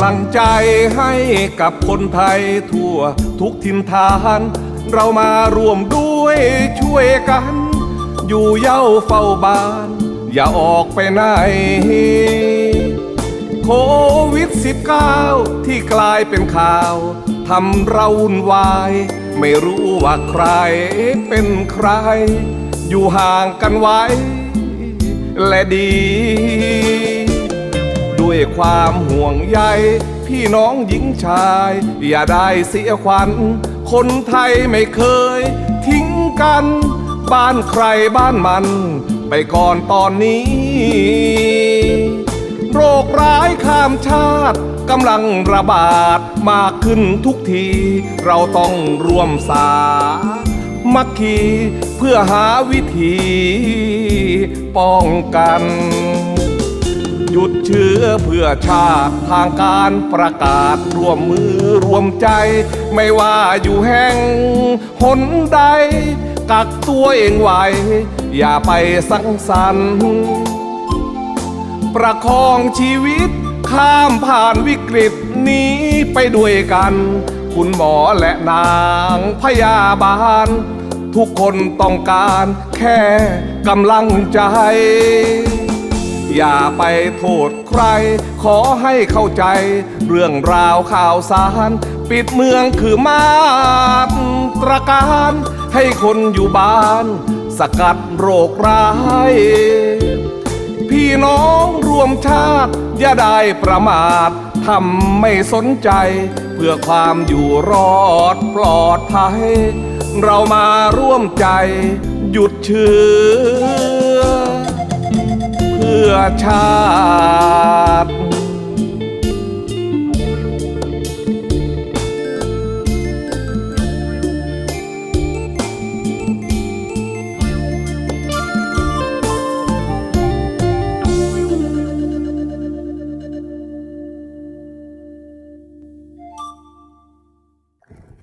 ำลังใจให้กับคนไทยทั่วทุกทินฐาน เรามาร่วมด้วยช่วยกัน อยู่เย้าเฝ้าบ้าน อย่าออกไปไหน โควิด -19 ที่กลายเป็นข่าวทำเราวุ่นวาย ไม่รู้ว่าใครเป็นใคร อยู่ห่างกันไว้ และดี ความห่วงใย พี่น้องหญิงชาย อย่าได้เสียขวัญ คนไทยไม่เคย ทิ้งกัน บ้านใครบ้านมัน ไปก่อนตอนนี้ โรคร้ายข้ามชาติกำลังระบาดมากขึ้นทุกที เราต้องร่วมสา มัคคีเพื่อหาวิธี ป้องกัน หยุดเชื้อเพื่อชาติทางการประกาศร่วมมือรวมใจ ไม่ว่าอยู่แห่งหนใด กักตัวเองไว้ อย่าไปสังสรรค์ประคองชีวิตข้ามผ่านวิกฤตนี้ไปด้วยกัน คุณหมอและนางพยาบาล ทุกคนต้องการแค่กำลังใจ อย่าไปโทษใคร ขอให้เข้าใจ เรื่องราวข่าวสาร ปิดเมืองคือมาตรการ ให้คนอยู่บ้าน สกัดโรคร้าย พี่น้องรวมชาติ อย่าได้ประมาททำไม่สนใจ เพื่อความอยู่รอดปลอดภัย เรามาร่วมใจ หยุดเชื้อ อชาติ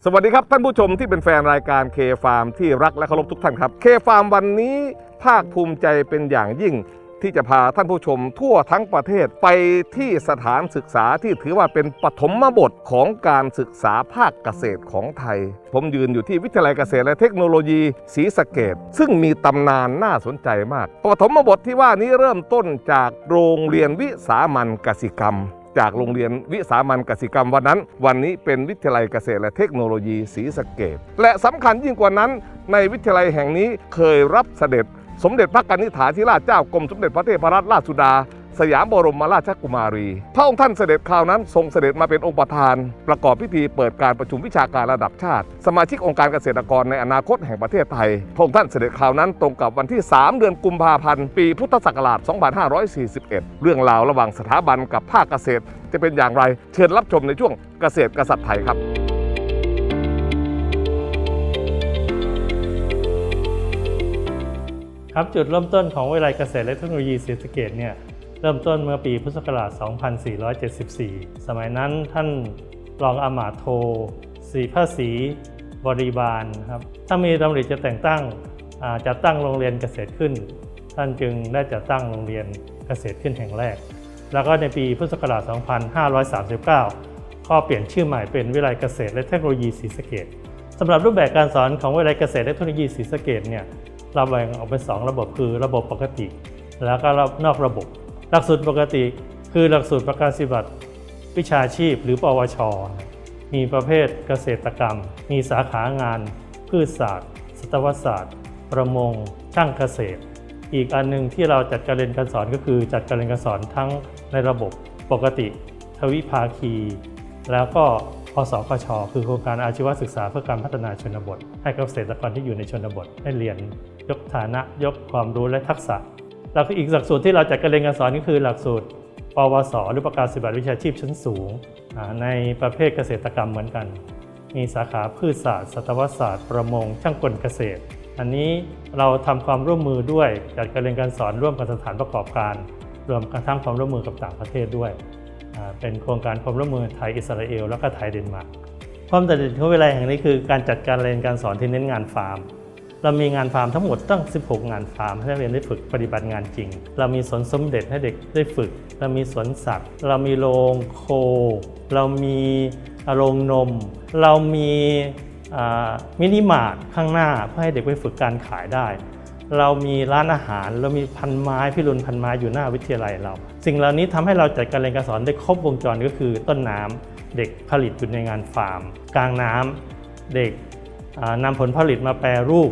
สวัสดีครับท่านผู้ชมที่เป็นแฟนรายการเคฟาร์มที่รักและเคารพทุกท่านครับเคฟาร์มวันนี้ภาคภูมิใจเป็นอย่างยิ่ง ที่จะพาท่านผู้ชมทั่วทั้งประเทศไปที่สถานศึกษาที่ถือว่าเป็นปฐมบทของการศึกษาภาคเกษตรของไทย ผมยืนอยู่ที่วิทยาลัยเกษตรและเทคโนโลยีศรีสะเกดซึ่งมีตำนานน่าสนใจมาก ปฐมบทที่ว่านี้เริ่มต้นจากโรงเรียนวิสามันกสิกรรมจากโรงเรียนวิสามันกสิกรรมวันนั้น วันนี้เป็นวิทยาลัยเกษตรและเทคโนโลยีศรีสะเกดและสำคัญยิ่งกว่านั้น ในวิทยาลัยแห่งนี้เคยรับเสด็จ สมเด็จพระกนิษฐาธิราชเจ้ากรมสมเด็จพระเทพรัตนราชสุดา สยามบรมราชกุมารี พระองค์ท่านเสด็จคราวนั้นทรงเสด็จมาเป็นองค์ประธาน ประกอบพิธีเปิดการประชุมวิชาการระดับชาติ สมาชิกองค์การเกษตรกรในอนาคตแห่งประเทศไทย พระองค์ท่านเสด็จคราวนั้นตรงกับวันที่ 3 เดือนกุมภาพันธ์ ปีพุทธศักราช 2541 เรื่องราวระหว่างสถาบันกับภาคเกษตร จะเป็นอย่างไร เชิญรับชมในช่วงเกษตรกษัตริย์ไทยครับ ครับจุดเริ่มต้นของวิทยาลัยเกษตรและเทคโนโลยีศรีสะเกดเนี่ยเริ่มต้นเมื่อปีพุทธศักราช 2474 สมัยนั้นท่านรองอามาโทศรีพระศรีบริบาลครับถ้ามีดำริจะแต่งตั้งจัดตั้งโรงเรียนเกษตรขึ้น ท่านจึงได้จัดตั้งโรงเรียนเกษตรขึ้นแห่งแรก แล้วก็ในปีพุทธศักราช 2539 ก็เปลี่ยนชื่อใหม่เป็นวิทยาลัยเกษตรและเทคโนโลยีศรีสะเกดสำหรับรูปแบบการสอนของวิทยาลัยเกษตรและเทคโนโลยีศรีสะเกดเนี่ย เราแบ่งออกเป็น2ระบบคือระบบปกติ แล้วก็นอกระบบ หลักสูตรปกติ คือหลักสูตรประกาศนียบัตรวิชาชีพหรือปวช มีประเภทเกษตรกรรม มีสาขางาน พืชศาสตร์สัตวศาสตร์ ประมง ช่างเกษตร อีกอันหนึงที่เราจัดการเรียนการสอนก็คือจัดการเรียนการสอนทั้งในระบบปกติ ทวิภาคี แล้วก็ พสกชคือโครงการอาชีวศึกษาเพื่อการพัฒนาชนบท ให้กับเกษตรกรที่อยู่ในชนบทได้เรียนยกฐานะยกความรู้และทักษะ แล้วก็อีกหลักสูตรที่เราจัดการเรียนการสอนก็คือหลักสูตร ปวส หรือประกาศนียบัตรวิชาชีพชั้นสูง ในประเภทเกษตรกรรมเหมือนกัน มีสาขาพืชศาสตร์สัตวศาสตร์ ประมง ช่างกลเกษตร อันนี้เราทำความร่วมมือด้วยจัดการเรียนการสอนร่วมกับสถานประกอบการ รวมกระทั่งความร่วมมือกับต่างประเทศด้วย เป็นโครงการความร่วมมือไทยอิสราเอล แล้วก็ไทยเดนมาร์กความโดดเด่นของวิทยาลัยแห่งนี้คือการจัดการเรียนการสอนที่เน้นงานฟาร์ม เรามีงานฟาร์มทั้งหมดตั้ง 16 งานฟาร์มให้นักเรียนได้ฝึกปฏิบัติงานจริง เรามีสวนสมเด็จให้เด็กได้ฝึก เรามีสวนสัตว์ เรามีโรงโค เรามีโรงนม เรามีมินิมาร์ทข้างหน้าเพื่อให้เด็กไปฝึกการขายได้ เรามีร้านอาหาร เรามีพันไม้พิรุณพันไม้อยู่หน้าวิทยาลัยเรา สิ่งเหล่านี้ทำให้เราจัดการเรียนการสอนได้ครบวงจรก็คือต้นน้ำเด็กผลิตอยู่ในงานฟาร์ม กลางน้ำเด็กอ่านำผลผลิตมาแปรรูป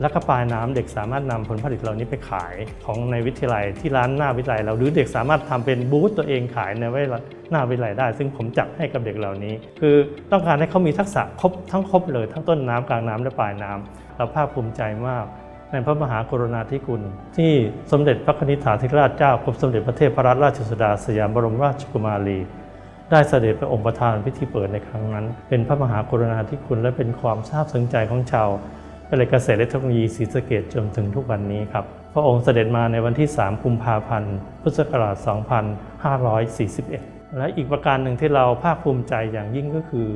แล้วก็ปลายน้ำเด็กสามารถนำผลผลิตเหล่านี้ไปขายของในวิทยาลัยที่ร้านหน้าวิทยาลัยเราหรือเด็กสามารถทำเป็นบูธตัวเองขายในวิทยาลัยหน้าวิทยาลัยได้ ซึ่งผมจัดให้กับเด็กเหล่านี้ คือต้องการให้เขามีทักษะครบทั้งครบเลยทั้งต้นน้ำกลางน้ำและปลายน้ำเราภาคภูมิใจมาก ในพระมหากรุณาธิคุณ ที่สมเด็จพระนิธิถาธิราชเจ้ากรมสมเด็จพระเทพรัตนราชสุดาสยามบรมราชกุมารี ได้เสด็จเป็นองค์ประธานพิธีเปิดในครั้งนั้น เป็นพระมหากรุณาธิคุณและเป็นความซาบซึ้งใจของชาววิทยาลัยเกษตรและเทคโนโลยีศรีสะเกดจนถึงทุกวันนี้ครับ พระองค์เสด็จมาในวันที่ 3 กุมภาพันธ์ พุทธศักราช 2541 และอีกประการหนึ่งที่เราภาคภูมิใจอย่างยิ่งก็คือ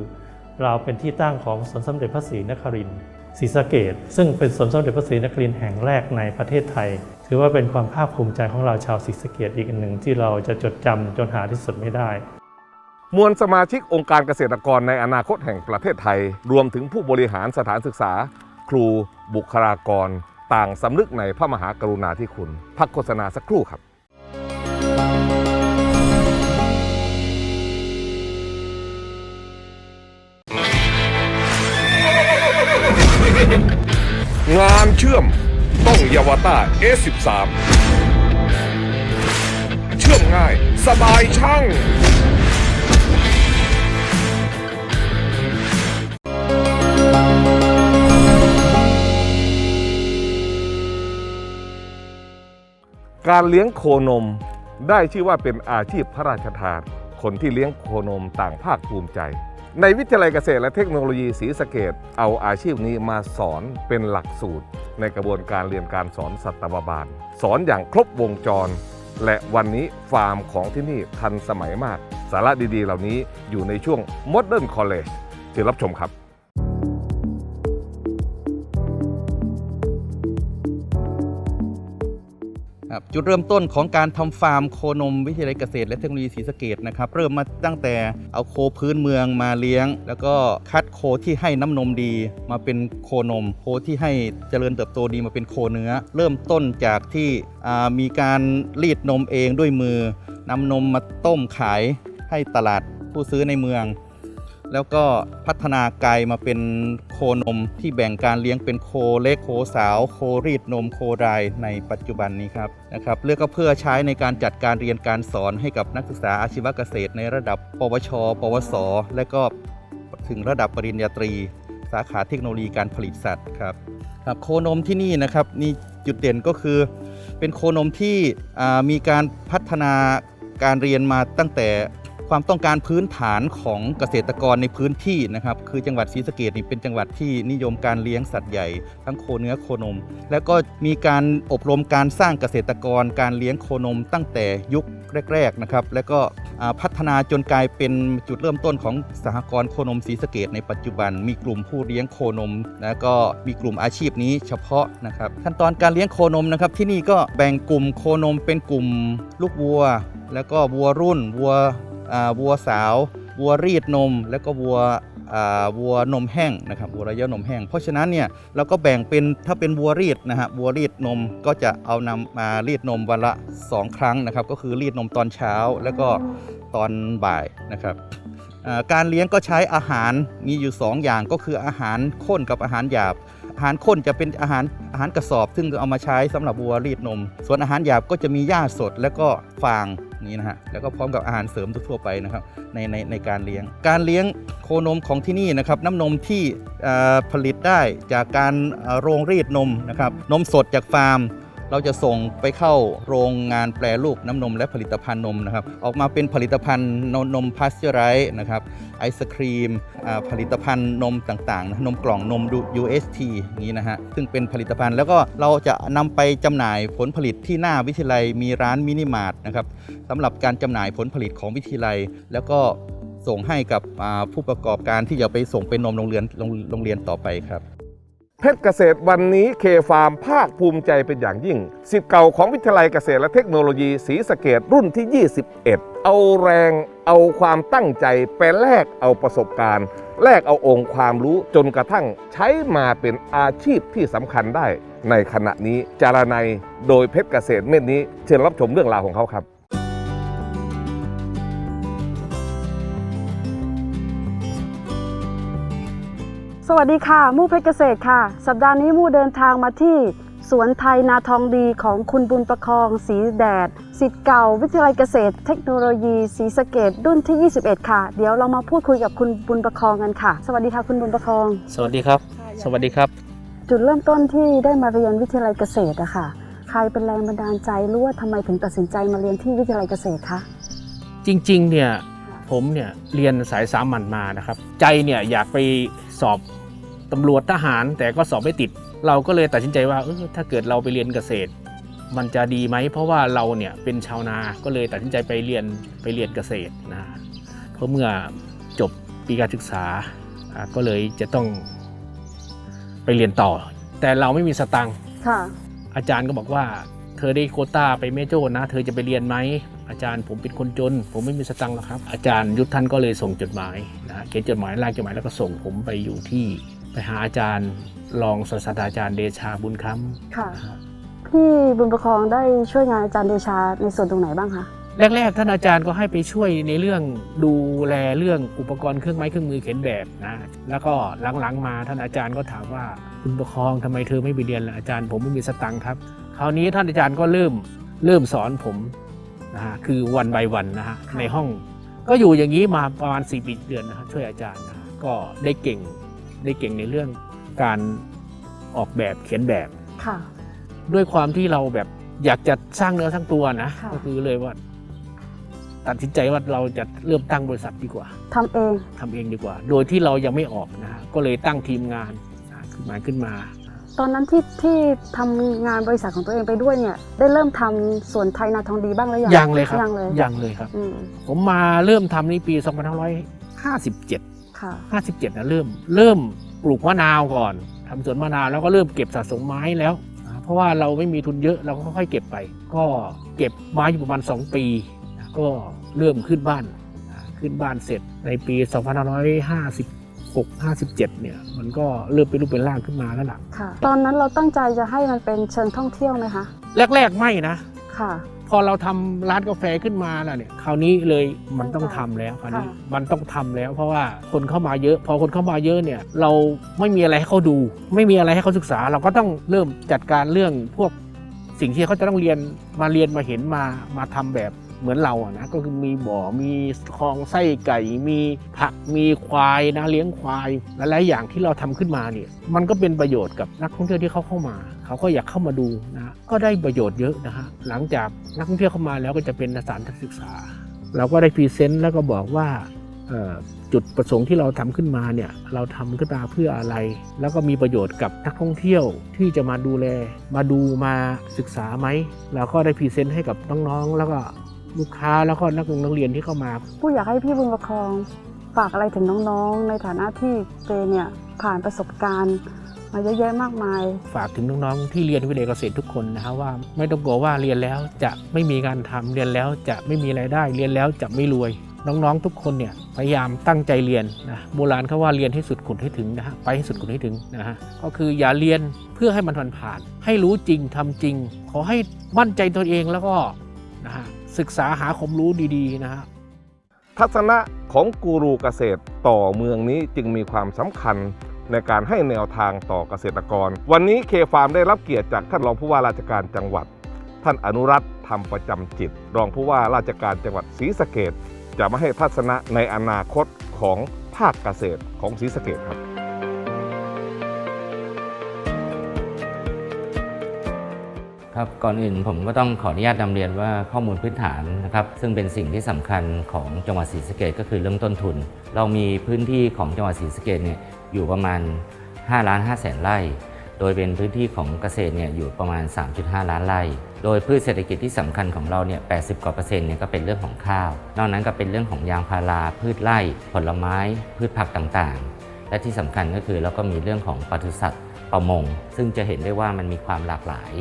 เราเป็นที่ตั้งของสวนสมเด็จพระศรีนครินทร์ ศรีสะเกดซึ่งเป็นสวนสมเด็จพระศรีนครินทร์แห่งแรกในประเทศไทย ถือว่าเป็นความภาคภูมิใจของเราชาวศรีสะเกดอีกหนึ่งที่เราจะจดจำจนหาที่สุดไม่ได้ มวลสมาชิกองค์การเกษตรกรในอนาคตแห่งประเทศไทย รวมถึงผู้บริหารสถานศึกษา ครูบุคลากร ต่างสำนึกในพระมหากรุณาธิคุณ พักโฆษณาสักครู่ครับ งานเชื่อมต้องยาวต้า S13 เชื่อมง่ายสบายช่างการเลี้ยงโคนมได้ชื่อว่าเป็นอาชีพพระราชทาน คนที่เลี้ยงโคนมต่างภาคภูมิใจ ในวิทยาลัยเกษตรและเทคโนโลยีศรีสะเกดเอาอาชีพนี้มาสอนเป็นหลักสูตร ในกระบวนการเรียนการสอนสัตวบาล สอนอย่างครบวงจร และวันนี้ฟาร์มของที่นี่ทันสมัยมาก สาระดีๆ เหล่านี้อยู่ในช่วง Modern College ที่รับชมครับ ครับจุดเริ่มต้นของการทำฟาร์มโคนมวิทยาลัยเกษตรและเทคโนโลยีศรีสะเกดนะครับเริ่มมาตั้งแต่เอาโคพื้นเมืองมาเลี้ยง แล้วก็คัดโคที่ให้น้ำนมดีมาเป็นโคนม โคที่ให้เจริญเติบโตดีมาเป็นโคเนื้อ เริ่มต้นจากที่มีการรีดนมเองด้วยมือนำนมมาต้มขายให้ตลาดผู้ซื้อในเมือง แล้วก็พัฒนาไกลมาเป็นโคนมที่แบ่งการเลี้ยงเป็นโคเล็กโคสาว โครีดนมโครายในปัจจุบันนี้ครับนะครับเลือกก็เพื่อใช้ในการจัดการเรียนการสอนให้กับนักศึกษาอาชีวเกษตรในระดับ ปวช ปวส และก็ถึงระดับปริญญาตรี สาขาเทคโนโลยีการผลิตสัตว์ครับครับโคนมที่นี่นะครับนี่จุดเด่นก็คือ เป็นโคนมที่มีการพัฒนาการเรียนมาตั้งแต่ ความต้องการพื้นฐานของเกษตรกรในพื้นที่นะครับ คือจังหวัดศรีสะเกดนี่เป็นจังหวัดที่นิยมการเลี้ยงสัตว์ใหญ่ ทั้งโคเนื้อโคนม แล้วก็มีการอบรมการสร้างเกษตรกรการเลี้ยงโคนมตั้งแต่ยุคแรกๆนะครับ แล้วก็พัฒนาจนกลายเป็นจุดเริ่มต้นของสหกรณ์โคนมศรีสะเกดในปัจจุบัน มีกลุ่มผู้เลี้ยงโคนม แล้วก็มีกลุ่มอาชีพนี้เฉพาะนะครับขั้นตอนการเลี้ยงโคนมนะครับที่นี่ก็แบ่งกลุ่มโคนมเป็นกลุ่มลูกวัว แล้วก็วัวรุ่นวัว วัวสาว วัวรีดนม แล้วก็วัววัวนมแห้งนะครับวัวระยะนมแห้ง เพราะฉะนั้นเนี่ยเราก็แบ่งเป็นถ้าเป็นวัวรีดนะฮะวัวรีดนมก็จะเอานำมารีดนมวันละ 2 ครั้งนะครับ ก็คือรีดนมตอนเช้าแล้วก็ตอนบ่ายนะครับการเลี้ยงก็ใช้อาหารมีอยู่ 2 อย่างก็คืออาหารข้นกับอาหารหยาบ อาหารข้นจะเป็นอาหารอาหารกระสอบ ซึ่งเอามาใช้สำหรับวัวรีดนม ส่วนอาหารหยาบก็จะมีหญ้าสด แล้วก็ฟาง นี้นะฮะแล้วก็พร้อมกับอาหารเสริมทั่วไปนะครับในในในการเลี้ยง การเลี้ยงโคนมของที่นี่นะครับน้ำนมที่ผลิตได้จากการโรงรีดนมนะครับนมสดจากฟาร์ม เราจะส่งไปเข้าโรงงานแปรรูปน้ำนมและผลิตภัณฑ์นมนะครับ ออกมาเป็นผลิตภัณฑ์นมนมพาสเจอไรส์นะครับไอศครีมผลิตภัณฑ์นมต่างๆ นมกล่องนม UST อย่างนี้นะฮะซึ่งเป็นผลิตภัณฑ์แล้วก็เราจะนำไปจำหน่ายผลผลิตที่หน้าวิทยาลัยมีร้านมินิมาร์ทนะครับสำหรับการจำหน่ายผลผลิตของวิทยาลัย แล้วก็ส่งให้กับผู้ประกอบการที่จะไปส่งเป็นนมโรงเรียนโรงโรงเรียนต่อไปครับ เพชรเกษตรวันนี้เคฟาร์มภาคภูมิใจเป็นอย่างยิ่งสิทธิ์เก่าของวิทยาลัยเกษตรและเทคโนโลยีศรีสะเกดรุ่นที่ 21 เอาแรงเอาความตั้งใจไปแลกเอาประสบการณ์ แลกเอาองค์ความรู้จนกระทั่งใช้มาเป็นอาชีพที่สำคัญได้ ในขณะนี้จารนัยโดยเพชรเกษตรเม็ดนี้เชิญรับชมเรื่องราวของเขาครับ สวัสดีค่ะมู่เพชรเกษตรค่ะ สัปดาห์นี้มู่เดินทางมาที่สวนไทยนาทองดีของคุณบุญประคองสีแดดสิทธิ์เก่าวิทยาลัยเกษตร เทคโนโลยีศรีสะเกดรุ่นที่ 21 ค่ะ เดี๋ยวเรามาพูดคุยกับคุณบุญประคองกันค่ะ สวัสดีค่ะคุณบุญประคอง สวัสดีครับ สวัสดีครับ จุดเริ่มต้นที่ได้มาเรียนวิทยาลัยเกษตรอะค่ะ ใครเป็นแรงบันดาลใจหรือว่าทำไมถึงตัดสินใจมาเรียนที่วิทยาลัยเกษตรคะจริงๆเนี่ยผมเนี่ยเรียนสายสามัญมานะครับ ใจเนี่ยอยากไปสอบ ตำรวจทหารแต่ก็สอบไม่ติด เราก็เลยตัดสินใจว่าเออถ้าเกิดเราไปเรียนเกษตร มันจะดีไหมเพราะว่าเราเนี่ยเป็นชาวนาก็เลยตัดสินใจไปเรียนไปเรียนเกษตรนะเพราะเมื่อจบปีการศึกษาอ่าก็เลยจะต้องไปเรียนต่อ แต่เราไม่มีสตังค์ค่ะอาจารย์ก็บอกว่า เธอได้โควต้าไปเมโจนะ เธอจะไปเรียนไหมอาจารย์ผมเป็นคนจน ผมไม่มีสตังค์หรอกครับ อาจารย์ยุทธท่านก็เลยส่งจดหมายนะเขียนจดหมายลากจดหมายแล้วก็ส่งผมไปอยู่ที่ ไปหาอาจารย์รองศาสตราจารย์เดชาบุญคค่ะ พี่บุญประคองได้ช่วยงานอาจารย์เดชาในส่วนตรงไหนบ้างคะำแรก ๆ ท่านอาจารย์ก็ให้ไปช่วยในเรื่องดูแลเรื่องอุปกรณ์เครื่องไม้เครื่องมือเขียนแบบนะ แล้วก็หลังๆมาท่านอาจารย์ก็ถามว่าคุณประคองทำไมเธอไม่ไปเรียนล่ะอาจารย์ผมไม่มีสตังค์ครับ คราวนี้ท่านอาจารย์ก็เริ่มเริ่มสอนผมนะฮะคือวันใบวันนะฮะในห้อง ก็อยู่อย่างนี้มาประมาณ4ปีเดือนนะครับช่วยอาจารย์นะฮะก็ได้เก่ง ได้เก่งในเรื่องการออกแบบเขียนแบบ ค่ะ ด้วยความที่เราแบบอยากจะสร้างเนื้อสร้างตัวนะค่ะ ก็คือเลยว่า ตัดสินใจว่าเราจะเริ่มตั้งบริษัทดีกว่าทำเอง ทำเองดีกว่า โดยที่เรายังไม่ออกนะฮะก็เลยตั้งทีมงานนะขึ้นมาขึ้นมา ตอนนั้นที่ที่ทำงานบริษัทของตัวเองไปด้วยเนี่ย ได้เริ่มทำสวนไทยนาทองดีบ้างหรือยังยังเลยครับยังเลย ยังเลยครับ อืมผมมาเริ่มทำในปี 2557ค่ะ 57นะเริ่มเริ่มปลูกมะนาวก่อนทำสวนมะนาวแล้วก็เริ่มเก็บสะสมไม้แล้วอ่าเพราะว่าเราไม่มีทุนเยอะเราก็ค่อยๆเก็บไป ก็เก็บไม้อยู่ประมาณ 2 ปีนะก็เริ่มขึ้นบ้านอ่าขึ้นบ้านเสร็จในปี 2556 57 เนี่ย มันก็เริ่มเป็นรูปเป็นร่างขึ้นมาแล้วล่ะค่ะตอนนั้นเราตั้งใจจะให้มันเป็นเชิงท่องเที่ยวไหมคะ แรก ๆ ไม่นะ ค่ะ พอเราทำร้านกาแฟขึ้นมาแล้วเนี่ยคราวนี้เลยมันต้องทำแล้วคราวนี้ค่ะมันต้องทำแล้ว เพราะว่าคนเข้ามาเยอะ พอคนเข้ามาเยอะเนี่ย เราไม่มีอะไรให้เขาดู ไม่มีอะไรให้เขาศึกษา เราก็ต้องเริ่มจัดการเรื่องพวกสิ่งที่เขาจะต้องเรียนมาเรียนมาเห็นมามาทำแบบเหมือนเราอะนะก็คือมีบ่อมีคลองไส้ไก่ มีผักมีควายนะเลี้ยงควายหลายๆอย่างที่เราทำขึ้นมาเนี่ยมันก็เป็นประโยชน์กับนักท่องเที่ยวที่เขาเข้ามา เขาก็อยากเข้ามาดูนะก็ได้ประโยชน์เยอะนะฮะหลังจากนักท่องเที่ยวเข้ามาแล้วก็จะเป็นสถานศึกษา เราก็ได้พรีเซนต์แล้วก็บอกว่าจุดประสงค์ที่เราทำขึ้นมาเนี่ยเราทำขึ้นมาเพื่ออะไร แล้วก็มีประโยชน์กับนักท่องเที่ยวที่จะมาดูแล มาดูมาศึกษาไหมเราก็ได้พรีเซนต์ให้กับน้องๆ แล้วก็ลูกค้าแล้วก็นักเรียนนักเรียนที่เข้ามา ผู้อยากให้พี่บุญประคอง ฝากอะไรถึงน้องๆ ในฐานะที่เจเนี่ยผ่านประสบการณ์มาเยอะแยะมากมาย ฝากถึงน้องๆที่เรียนวิทยาเกษตรทุกคนนะครับว่าไม่ต้องกลัวว่าเรียนแล้วจะไม่มีการทำเรียนแล้วจะไม่มีรายได้ เรียนแล้วจะไม่รวย น้องๆทุกคนเนี่ยพยายามตั้งใจเรียนนะโบราณเขาว่าเรียนให้สุดขุดให้ถึงนะฮะไปให้สุดขุดให้ถึงนะฮะก็คืออย่าเรียนเพื่อให้มันผ่านผ่าน ให้รู้จริงทำจริง ขอให้มั่นใจตัวเองแล้วก็นะฮะศึกษาหาความรู้ดีๆนะฮะ ทัศนะของกูรูเกษตรต่อเมืองนี้จึงมีความสำคัญในการให้แนวทางต่อเกษตรกร วันนี้เคฟาร์มได้รับเกียรติจากท่านรองผู้ว่าราชการจังหวัด ท่านอนุรัตธรรมประจำจิต รองผู้ว่าราชการจังหวัดศรีสะเกดจะมาให้ทัศนะในอนาคตของภาคเกษตรของศรีสะเกดครับ ครับก่อนอื่นผมก็ต้องขออนุญาตนำเรียนว่าข้อมูลพื้นฐานนะครับซึ่งเป็นสิ่งที่สำคัญของจังหวัดศรีสะเกดก็คือเรื่องต้นทุน เรามีพื้นที่ของจังหวัดศรีสะเกดเนี่ยอยู่ประมาณ5ล้าน5แสนไร่ โดยเป็นพื้นที่ของเกษตรเนี่ยอยู่ประมาณ 3.5 ล้านไร่ โดยพืชเศรษฐกิจที่สำคัญของเราเนี่ย 80 กว่าเปอร์เซ็นต์เนี่ยก็เป็นเรื่องของข้าว นอกนั้นก็เป็นเรื่องของยางพารา พืชไร่ ผลไม้ พืชผักต่างๆ และที่สำคัญก็คือเราก็มีเรื่องของปศุสัตว์ประมง ซึ่งจะเห็นได้ว่ามันมีความหลากหลาย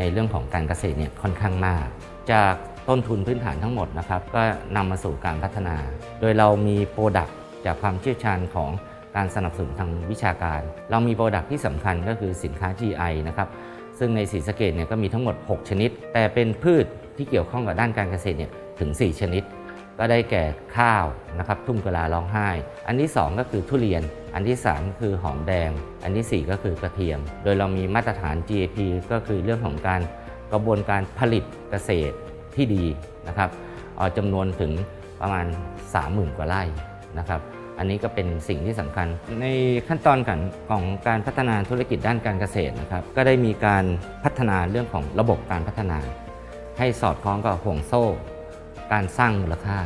ในเรื่องของการเกษตรเนี่ยค่อนข้างมาก จากต้นทุนพื้นฐานทั้งหมดนะครับก็นำมาสู่การพัฒนา โดยเรามีโปรดักต์จากความเชี่ยวชาญของการสนับสนุนทางวิชาการ เรามีโปรดักต์ที่สำคัญก็คือสินค้า GI นะครับซึ่งในสีสะเกตเนี่ยก็มีทั้งหมด 6 ชนิด แต่เป็นพืชที่เกี่ยวข้องกับด้านการเกษตรเนี่ยถึง 4 ชนิด ก็ได้แก่ข้าวนะครับทุ่งกะลาร้องไห้ อันที่ 2 ก็คือทุเรียน อันที่ 3 คือหอมแดง อันทีสี่ 4 ก็คือกระเทียม โดยเรามีมาตรฐาน GAP ก็คือเรื่องของการกระบวนการผลิตเกษตรที่ดีนะครับเอ่อจำนวนถึงประมาณ 30,000 กว่าไร่นะครับอันนี้ก็เป็นสิ่งที่สำคัญ ในขั้นตอนของการพัฒนาธุรกิจด้านการเกษตรนะครับก็ได้มีการพัฒนาเรื่องของระบบการพัฒนา ให้สอดคล้องกับห่วงโซ่ การสร้างมูลค่า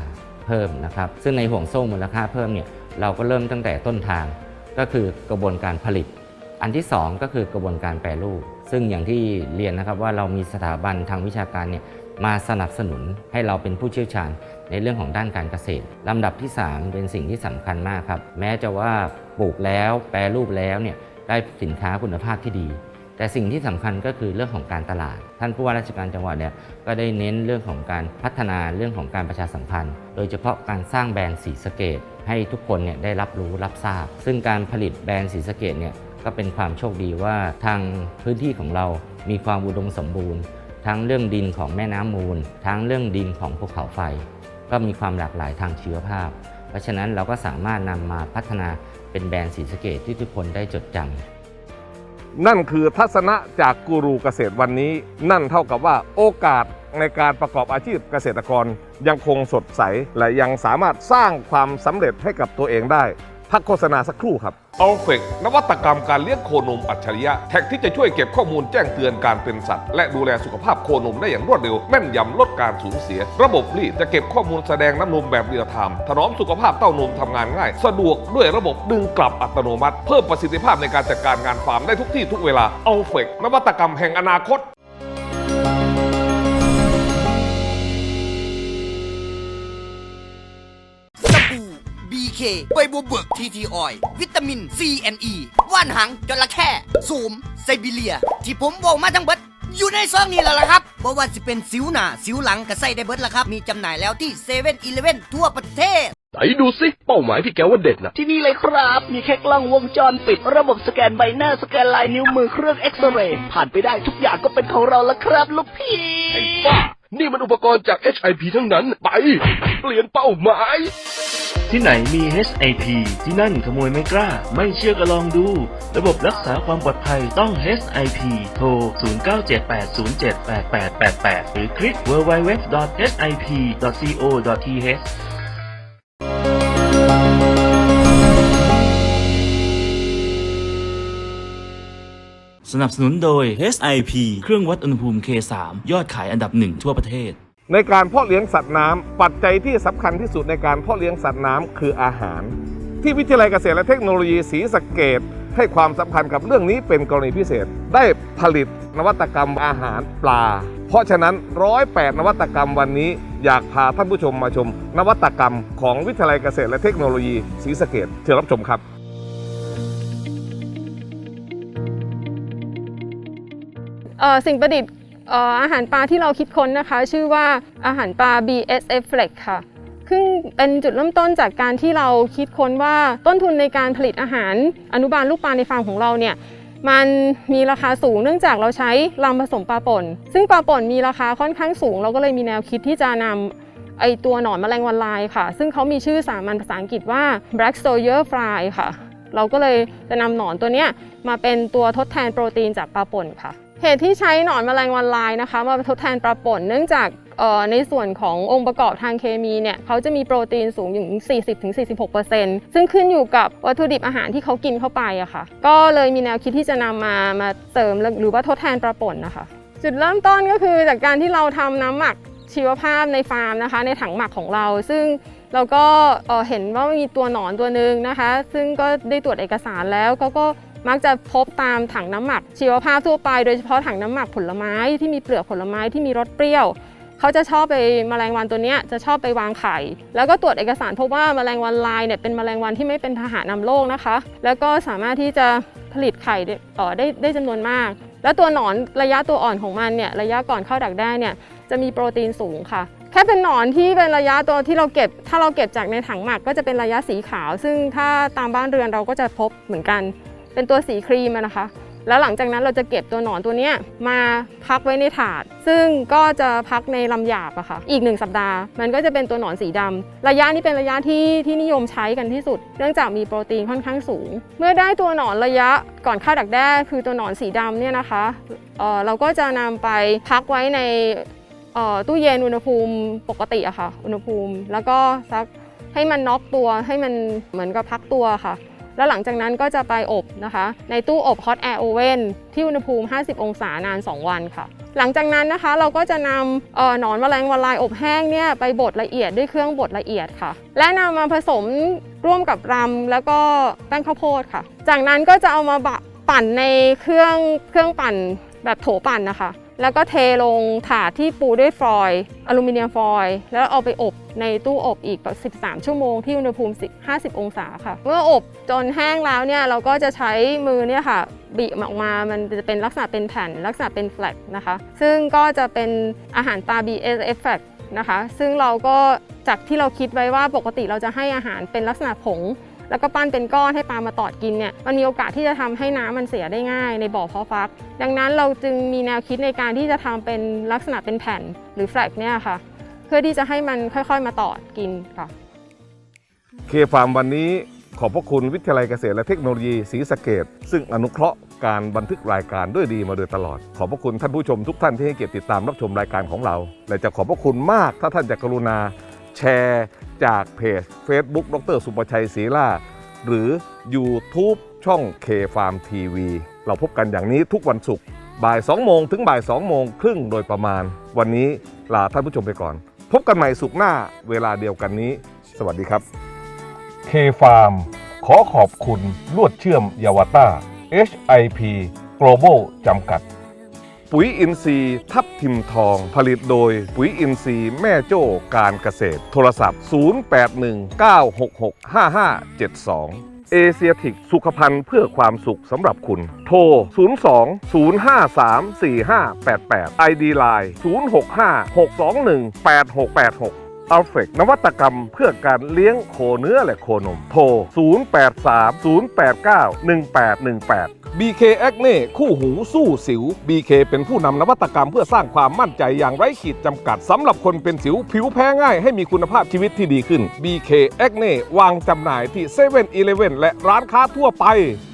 เพิ่มนะครับ ซึ่งในห่วงโซ่มูลค่าเพิ่มเนี่ย เราก็เริ่มตั้งแต่ต้นทางก็คือกระบวนการผลิต อันที่ 2 ก็คือกระบวนการแปรรูป ซึ่งอย่างที่เรียนนะครับว่าเรามีสถาบันทางวิชาการเนี่ยมาสนับสนุนให้เราเป็นผู้เชี่ยวชาญในเรื่องของด้านการเกษตรลำดับที่ 3 เป็นสิ่งที่สำคัญมากครับ แม้จะว่าปลูกแล้วแปรรูปแล้วเนี่ยได้สินค้าคุณภาพที่ดี แต่สิ่งที่สำคัญก็คือเรื่องของการตลาด ท่านผู้ว่าราชการจังหวัดเนี่ยก็ได้เน้นเรื่องของการพัฒนาเรื่องของการประชาสัมพันธ์ โดยเฉพาะการสร้างแบรนด์สีสเกต ให้ทุกคนเนี่ยได้รับรู้รับทราบ ซึ่งการผลิตแบรนด์สีสะเกตเนี่ยก็เป็นความโชคดีว่าทางพื้นที่ของเรามีความอุดมสมบูรณ์ ทั้งเรื่องดินของแม่น้ำมูล ทั้งเรื่องดินของภูเขาไฟ ก็มีความหลากหลายทางชีวภาพ เพราะฉะนั้นเราก็สามารถนำมาพัฒนาเป็นแบรนด์สีสะเกตที่ทุกคนได้จดจำ นั่นคือทัศนะจากกูรูเกษตรวันนี้ นั่นเท่ากับว่าโอกาสในการประกอบอาชีพเกษตรกรยังคงสดใส และยังสามารถสร้างความสำเร็จให้กับตัวเองได้ พักโฆษณาสักครู่ครับอัลเฟกนวัตกรรมการเลี้ยงโคนมอัจฉริยะ แท็กที่จะช่วยเก็บข้อมูลแจ้งเตือนการเป็นสัตว์ และดูแลสุขภาพโคนมได้อย่างรวดเร็ว แม่นยำลดการสูญเสีย ระบบรีดจะเก็บข้อมูลแสดงน้ำนมแบบเรียลไทม์ถนอมสุขภาพเต้านมทำงานง่าย สะดวกด้วยระบบดึงกลับอัตโนมัติ เพิ่มประสิทธิภาพในการจัดการงานฟาร์มได้ทุกที่ทุกเวลาอัลเฟกนวัตกรรมแห่งอนาคต ใบบัวเบิกทีทีออย วิตามิน C E ว่านหางจระเข้สูมไซบีเรีย ที่ผมบอกมาทั้งเบิดอยู่ในซองนี้แล้วล่ะครับบ่ว่าสิเป็นสิวหน้าสิวหลังก็ใส่ได้เบิดละครับ มีจำหน่ายแล้วที่เซเว่นอีเลฟเว่นทั่วประเทศไหนดูสิ เป้าหมายที่แกว่าเด็ดนะที่นี่เลยครับ มีแค่กล้องวงจรปิด ระบบสแกนใบหน้าสแกนลายนิ้วมือเครื่องเอ็กซเรย์ผ่านไปได้ทุกอย่างก็เป็นของเราแล้วครับ ลูกพี่ไอ้บ้า นี่มันอุปกรณ์จาก HIP ทั้งนั้น ไป เปลี่ยนเป้าหมาย ที่ไหนมี HIP ที่นั่นขโมยไม่กล้า ไม่เชื่อก็ลองดู ระบบรักษาความปลอดภัยต้อง HIP โทร 0978078888 หรือคลิก www.hip.co.th สนับสนุนโดย HIP เครื่องวัดอุณหภูมิ K3 ยอดขายอันดับหนึ่งทั่วประเทศ ในการเพาะเลี้ยงสัตว์น้ำปัจจัยที่สำคัญที่สุดในการเพาะเลี้ยงสัตว์น้ำคืออาหาร ที่วิทยาลัยเกษตรและเทคโนโลยีศรีสะเกดให้ความสำคัญกับเรื่องนี้เป็นกรณีพิเศษ ได้ผลิตนวัตกรรมอาหารปลา เพราะฉะนั้นร้อยแปดนวัตกรรมวันนี้ อยากพาท่านผู้ชมมาชม นวัตกรรมของวิทยาลัยเกษตรและเทคโนโลยีศรีสะเกดเชิญรับชมครับ สิ่งประดิษฐ์เอ่ออาหารปลาที่เราคิดค้นนะคะ ชื่อว่าอาหารปลา BSF Flex ค่ะซึ่งเป็นจุดเริ่มต้นจากการที่เราคิดค้นว่าต้นทุนในการผลิตอาหารอนุบาลลูกปลาในฟาร์มของเราเนี่ยมันมีราคาสูงเนื่องจากเราใช้ลำผสมปลาป่น ซึ่งปลาป่นมีราคาค่อนข้างสูง เราก็เลยมีแนวคิดที่จะนำไอตัวหนอนแมลงวันลายค่ะ ซึ่งเขามีชื่อสามัญภาษาอังกฤษว่า black soldier fly ค่ะ เราก็เลยจะนำหนอนตัวเนี้ยมาเป็นตัวทดแทนโปรตีนจากปลาป่นค่ะ เหตุที่ใช้หนอนแมลงวันลายนะคะมาทดแทนปลาป่นเนื่องจากในส่วนขององค์ประกอบทางเคมีเนี่ยเขาจะมีโปรตีนสูงถึง 40-46%ซึ่งขึ้นอยู่กับวัตถุดิบอาหารที่เขากินเข้าไปอะค่ะ ก็เลยมีแนวคิดที่จะนำมามาเสริมหรือว่าทดแทนปลาป่นนะคะ จุดเริ่มต้นก็คือจากการที่เราทำน้ำหมักชีวภาพในฟาร์มนะคะ ในถังหมักของเรา ซึ่งเราก็เเห็นว่ามีตัวหนอนตัวหนึ่งนะคะ ซึ่งก็ได้ตรวจเอกสารแล้วเขาก็ มักจะพบตามถังน้ำหมัก ชีวภาพทั่วไปโดยเฉพาะถังน้ำหมักผลไม้ที่มีเปลือกผลไม้ที่มีรสเปรี้ยวเขาจะชอบไปแมลงวันตัวนี้จะชอบไปวางไข่ แล้วก็ตรวจเอกสารพบว่าแมลงวันลายเนี่ยเป็นแมลงวันที่ไม่เป็นพาหะนำโรคนะคะ แล้วก็สามารถที่จะผลิตไข่ได้เอ่อได้ได้จำนวนมาก แล้วตัวหนอนระยะตัวอ่อนของมันเนี่ยระยะก่อนเข้าดักได้เนี่ยจะมีโปรตีนสูงค่ะ แค่เป็นหนอนที่เป็นระยะตัวที่เราเก็บ ถ้าเราเก็บจากในถังหมักก็จะเป็นระยะสีขาว ซึ่งถ้าตามบ้านเรือนเราก็จะพบเหมือนกัน เป็นตัวสีครีมนะคะ แล้วหลังจากนั้นเราจะเก็บตัวหนอนตัวนี้มาพักไว้ในถาด ซึ่งก็จะพักในลำหยาบอะค่ะ อีกหนึ่งสัปดาห์ มันก็จะเป็นตัวหนอนสีดำระยะนี้เป็นระยะที่ที่นิยมใช้กันที่สุด เนื่องจากมีโปรตีนค่อนข้างสูง เมื่อได้ตัวหนอนระยะก่อนเข้าดักแด้คือตัวหนอนสีดำเนี่ยนะคะเเราก็จะนำไปพักไว้ในตู้เย็นอุณหภูมิปกติอะค่ะ อุณหภูมิ แล้วก็สักให้มันน็อกตัวให้มันเหมือนกับพักตัวค่ะ แล้วหลังจากนั้นก็จะไปอบนะคะ ในตู้อบ Hot Air Oven ที่อุณหภูมิ 50 องศานาน 2 วันค่ะ หลังจากนั้นนะคะเราก็จะนำออหนอนแมลงวันลายอบแห้งเนี่ยไปบดละเอียดด้วยเครื่องบดละเอียดค่ะ และนำมาผสมร่วมกับรำแล้วก็แป้งข้าวโพดค่ะ จากนั้นก็จะเอามาปั่นในเครื่องเครื่องปั่นแบบโถปั่นนะคะ แล้วก็เทลงถาดที่ปูด้วยฟอยล์อลูมิเนียมฟอยล์แล้วเอาไปอบในตู้อบอีกแบบ13 ชั่วโมงที่อุณหภูมิ 50 องศาค่ะ เมื่ออบจนแห้งแล้วเนี่ยเราก็จะใช้มือเนี่ยค่ะบีบออกมา มันจะเป็นลักษณะเป็นแผ่นลักษณะเป็นแฟลกนะคะ ซึ่งก็จะเป็นอาหารตา BSF แฟลกนะคะ ซึ่งเราก็จากที่เราคิดไว้ว่าปกติเราจะให้อาหารเป็นลักษณะผง แล้วก็ปั้นเป็นก้อนให้ปลามาตอดกินเนี่ยมันมีโอกาสที่จะทำให้น้ำมันเสียได้ง่ายในบ่อเพาะฟัก ดังนั้นเราจึงมีแนวคิดในการที่จะทำเป็นลักษณะเป็นแผ่นหรือแฟลกเนี่ยค่ะ เพื่อที่จะให้มันค่อยๆ มาตอดกินค่ะเคฟาร์มวันนี้ขอบพระคุณวิทยาลัยเกษตรและเทคโนโลยีศรีสะเกดซึ่งอนุเคราะห์การบันทึกรายการด้วยดีมาโดยตลอด ขอบพระคุณท่านผู้ชมทุกท่านที่ให้เกียรติติดตามรับชมรายการของเรา และจะขอบพระคุณมากถ้าท่านจะกรุณา แชร์จากเพจ Facebook ดรสุประชัยศรีล่า หรือ YouTube ช่อง K Farm TV เราพบกันอย่างนี้ทุกวันศุกร์บ่าย 2 โมงถึงบ่าย 2 โมงครึ่งโดยประมาณ วันนี้ลาท่านผู้ชมไปก่อน พบกันใหม่ศุกร์หน้าเวลาเดียวกันนี้ สวัสดีครับ K Farm ขอขอบคุณลวดเชื่อมยาวต้า HIP Global จำกัด ปุ๋ยอินทรีย์ทับทิมทอง ผลิตโดยปุ๋ยอินทรีย์แม่โจ้การเกษตร โทรศัพท์ 0819665572เอเชียทิกสุขภัณฑ์เพื่อความสุขสำหรับคุณ โทร 02 053 4588 ID Line 065 621 8686 อัลเฟกนวัตกรรมเพื่อการเลี้ยงโคเนื้อและโคนม โทร 083 089 1818 BK a c n e คู่หูสู้สิว BK เป็นผู้นำนวัตกรรมเพื่อสร้างความมั่นใจอย่างไร้ขีดจำกัดสำหรับคนเป็นสิวผิวแพ้ง่ายให้มีคุณภาพชีวิตที่ดีขึ้น BK a c n e วางจำหน่ายที่7 e เ e ่ e อและร้านค้าทั่วไป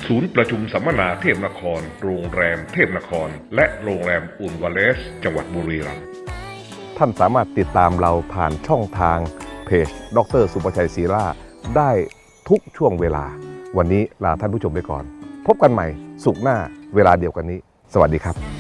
ศูนย์ประชุมสัมมนาเทพนคร โรงแรมเทพนคร และโรงแรมอุ่นวาเลส จังหวัดบุรีรัมย์ ท่านสามารถติดตามเราผ่านช่องทางเพจ ดรสุประชัยศรีล่าได้ทุกช่วงเวลา วันนี้ลาท่านผู้ชมไปก่อน พบกันใหม่สุขหน้าเวลาเดียวกันนี้ สวัสดีครับ